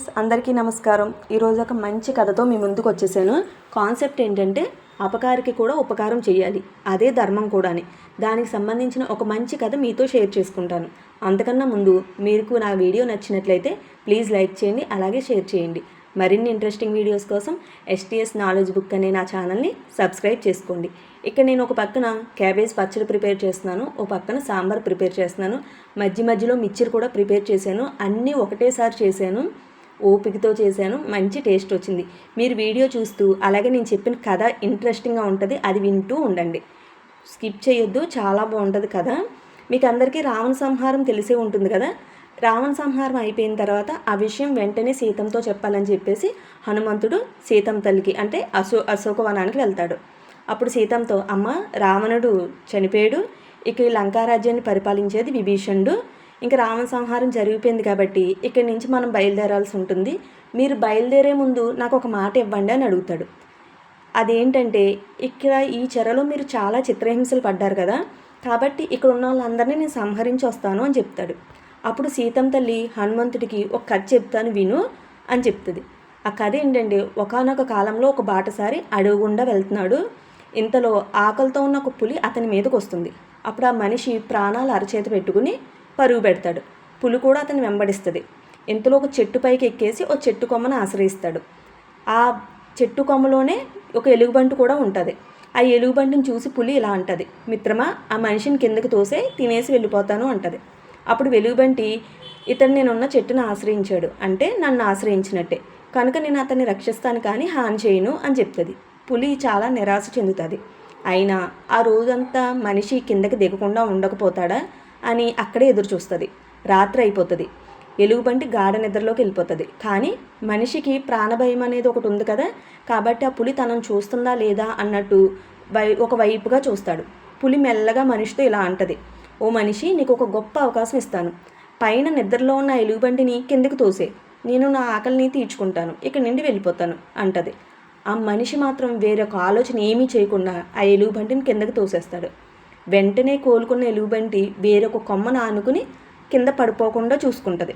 Friends అందరికీ నమస్కారం. ఈరోజు ఒక మంచి కథతో మీ ముందుకు వచ్చేసాను. కాన్సెప్ట్ ఏంటంటే అపకారికి కూడా ఉపకారం చేయాలి. అదే ధర్మం కూడాని. దానికి సంబంధించిన ఒక మంచి కథ మీతో షేర్ చేసుకుంటాను. అంతకన్నా ముందు మీకు నా వీడియో నచ్చినట్లయితే ప్లీజ్ లైక్ చేయండి అలాగే షేర్ చేయండి. మరిన్ని ఇంట్రెస్టింగ్ వీడియోస్ కోసం ఎస్టీఎస్ నాలెడ్జ్ బుక్ అనే నా ఛానల్ని సబ్స్క్రైబ్ చేసుకోండి. ఇక్కడ నేను ఒక పక్కన క్యాబేజ్ పచ్చడి ప్రిపేర్ చేస్తున్నాను ఒక పక్కన సాంబార్ ప్రిపేర్ చేస్తున్నాను మధ్య మధ్యలో మిక్చర్ కూడా ప్రిపేర్ చేశాను అన్నీ ఒకటేసారి చేశాను. ఓపికతో చేశాను మంచి టేస్ట్ వచ్చింది. మీరు వీడియో చూస్తూ అలాగే నేను చెప్పిన కథ ఇంట్రెస్టింగ్గా ఉంటుంది అది వింటూ ఉండండి. స్కిప్ చేయొద్దు చాలా బాగుంటుంది కదా మీకు అందరికీ రావణ సంహారం తెలిసే ఉంటుంది కదా? రావణ సంహారం అయిపోయిన తర్వాత ఆ విషయం వెంటనే సీతంతో చెప్పాలని చెప్పేసి హనుమంతుడు సీతం తల్లికి అంటే అశో అశోకవనానికి వెళ్తాడు. అప్పుడు సీతంతో అమ్మ రావణుడు చనిపోయాడు. ఇక ఈ లంకారాజ్యాన్ని పరిపాలించేది విభీషణుడు. ఇంకా రావణ సంహారం జరిగిపోయింది కాబట్టి ఇక్కడి నుంచి మనం బయలుదేరాల్సి ఉంటుంది. మీరు బయలుదేరే ముందు నాకు ఒక మాట ఇవ్వండి అని అడుగుతాడు. అదేంటంటే ఇక్కడ ఈ చెరలో మీరు చాలా చిత్రహింసలు పడ్డారు కదా కాబట్టి ఇక్కడ ఉన్న వాళ్ళందరినీ నేను సంహరించి వస్తాను అని చెప్తాడు. అప్పుడు సీతం తల్లి హనుమంతుడికి ఒక కథ చెప్తాను విను అని చెప్తుంది. ఆ కథ ఏంటంటే ఒకనొక కాలంలో ఒక బాటసారి అడవి గుండా వెళ్తున్నాడు. ఇంతలో ఆకలితో ఉన్న ఒక పులి అతని మీదకి వస్తుంది. అప్పుడు ఆ మనిషి ప్రాణాలు అరచేత పెట్టుకుని పరుగు పెడతాడు. పులి కూడా అతన్ని వెంబడిస్తుంది. ఇంతలో ఒక చెట్టు పైకి ఎక్కేసి ఒక చెట్టు కొమ్మను ఆశ్రయిస్తాడు. ఆ చెట్టు కొమ్మలోనే ఒక ఎలుగుబంటి కూడా ఉంటుంది. ఆ ఎలుగుబంటిని చూసి పులి ఇలా అంటది మిత్రమా ఆ మనిషిని కిందకి తోసే తినేసి వెళ్ళిపోతాను అంటది. అప్పుడు వెలుగుబంటి ఇతను నేనున్న చెట్టును ఆశ్రయించాడు. అంటే నన్ను ఆశ్రయించినట్టే. కనుక నేను అతన్ని రక్షిస్తాను కానీ హాని చేయను అని చెప్తుంది. పులి చాలా నిరాశ చెందుతుంది. అయినా ఆ రోజంతా మనిషి కిందకి దిగకుండా ఉండకపోతాడా? అని అక్కడే ఎదురు చూస్తుంది. రాత్రి అయిపోతుంది. ఎలుగుబంటి గాఢ నిద్రలోకి వెళ్ళిపోతుంది. కానీ మనిషికి ప్రాణభయం అనేది ఒకటి ఉంది కదా. కాబట్టి ఆ పులి తనను చూస్తుందా లేదా అన్నట్టు వై ఒక వైపుగా చూస్తాడు. పులి మెల్లగా మనిషితో ఇలా అంటది. ఓ మనిషి నీకు ఒక గొప్ప అవకాశం ఇస్తాను. పైన నిద్రలో ఉన్న ఎలుగుబంటిని కిందకు తోసే. నేను నా ఆకలిని తీర్చుకుంటాను. ఇక్కడి నుండి వెళ్ళిపోతాను అంటది. ఆ మనిషి మాత్రం వేరొక ఆలోచన ఏమీ చేయకుండా ఆ ఎలుగుబంటిని కిందకు తోసేస్తాడు. వెంటనే కోలుకున్న ఎలుగుబంటి వేరొక కొమ్మను ఆనుకుని కింద పడిపోకుండా చూసుకుంటుంది.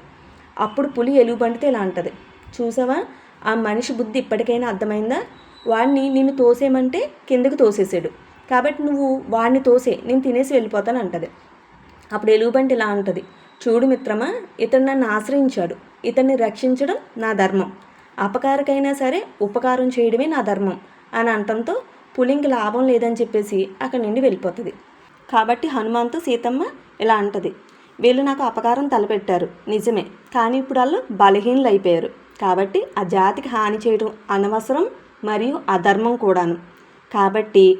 అప్పుడు పులి ఎలుగుబంటితో ఇలా అంటది. చూసావా? ఆ మనిషి బుద్ధి ఇప్పటికైనా అర్థమైందా? వాడిని నిన్ను తోసేయమంటే కిందకు తోసేసాడు. కాబట్టి నువ్వు వాడిని తోసే నేను తినేసి వెళ్ళిపోతాను అంటది. అప్పుడు ఎలుగుబంటి ఇలా అంటది. చూడు మిత్రమా ఇతను నన్ను ఆశ్రయించాడు. ఇతన్ని రక్షించడం నా ధర్మం. అపకారకైనా సరే ఉపకారం చేయడమే నా ధర్మం అని అంటంతో పులింకి లాభం లేదని చెప్పేసి అక్కడి నుండి వెళ్ళిపోతుంది. కాబట్టి హనుమంతు సీతమ్మ ఇలా అంటది. వీళ్ళు నాకు అపకారం తలపెట్టారు. నిజమే. కానీ ఇప్పుడు వాళ్ళు బలహీనలు అయిపోయారు కాబట్టి ఆ జాతికి హాని చేయడం అనవసరం మరియు అధర్మం కూడాను. కాబట్టి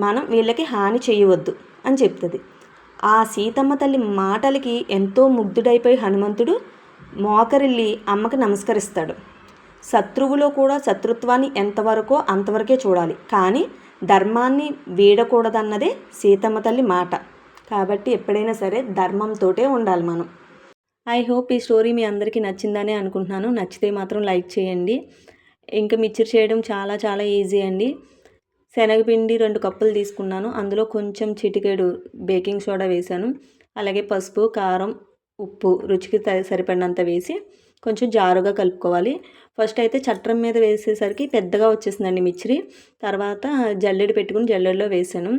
మనం వీళ్ళకి హాని చేయవద్దు అని చెప్తుంది. ఆ సీతమ్మ తల్లి మాటలకి ఎంతో ముగ్ధుడైపోయి హనుమంతుడు మోకరిల్లి అమ్మకి నమస్కరిస్తాడు. శత్రువులో కూడా శత్రుత్వాన్ని ఎంతవరకో అంతవరకే చూడాలి. కానీ ధర్మాన్ని వీడకూడదన్నదే సీతమ్మ తల్లి మాట. కాబట్టి ఎప్పుడైనా సరే ధర్మంతోటే ఉండాలి మనం. ఐ హోప్ ఈ స్టోరీ మీ అందరికీ నచ్చిందనే అనుకుంటున్నాను. నచ్చితే మాత్రం లైక్ చేయండి. ఇంకా మిక్చర్ చేయడం చాలా చాలా ఈజీ అండి. శనగపిండి రెండు కప్పులు తీసుకున్నాను. అందులో కొంచెం చిటికెడు బేకింగ్ సోడా వేశాను. అలాగే పసుపు కారం ఉప్పు రుచికి సరిపడినంత వేసి కొంచెం జారుగా కలుపుకోవాలి. ఫస్ట్ అయితే చట్రం మీద వేసేసరికి పెద్దగా వచ్చేసిందండి మిచ్చిరి. తర్వాత జల్లెడ పెట్టుకుని జల్లెడలో వేసాను.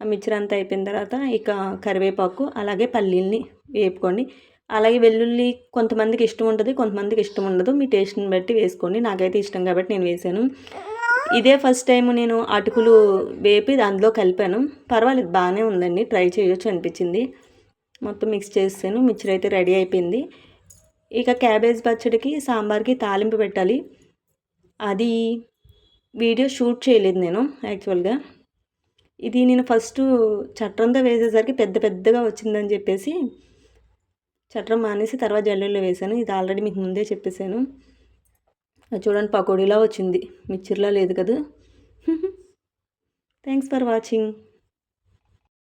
ఆ మిక్చర్ అంతా అయిపోయిన తర్వాత ఇక కరివేపాకు అలాగే పల్లీల్ని వేపుకోండి. అలాగే వెల్లుల్లి కొంతమందికి ఇష్టం ఉంటుంది కొంతమందికి ఇష్టం ఉండదు. మీ టేస్ట్ని బట్టి వేసుకోండి. నాకైతే ఇష్టం కాబట్టి నేను వేసాను. ఇదే ఫస్ట్ టైం నేను అటుకులు వేపి దాంట్లో కలిపాను. పర్వాలేదు బాగానే ఉందండి. ట్రై చేయొచ్చు అనిపించింది. మొత్తం మిక్స్ చేసాను మిక్చర్ అయితే రెడీ అయిపోయింది. ఇక క్యాబేజ్ పచ్చడికి సాంబార్కి తాలింపు పెట్టాలి. అది వీడియో షూట్ చేయలేదు నేను యాక్చువల్గా. ఇది నేను ఫస్ట్ చట్రంతో వేసేసరికి పెద్ద పెద్దగా వచ్చిందని చెప్పేసి చట్రం మానేసి తర్వాత జల్లెల్లో వేసాను. ఇది ఆల్రెడీ మీకు ముందే చెప్పేశాను. చూడండి పకోడీలా వచ్చింది. మిక్చర్లా లేదు కదా. Thanks for watching.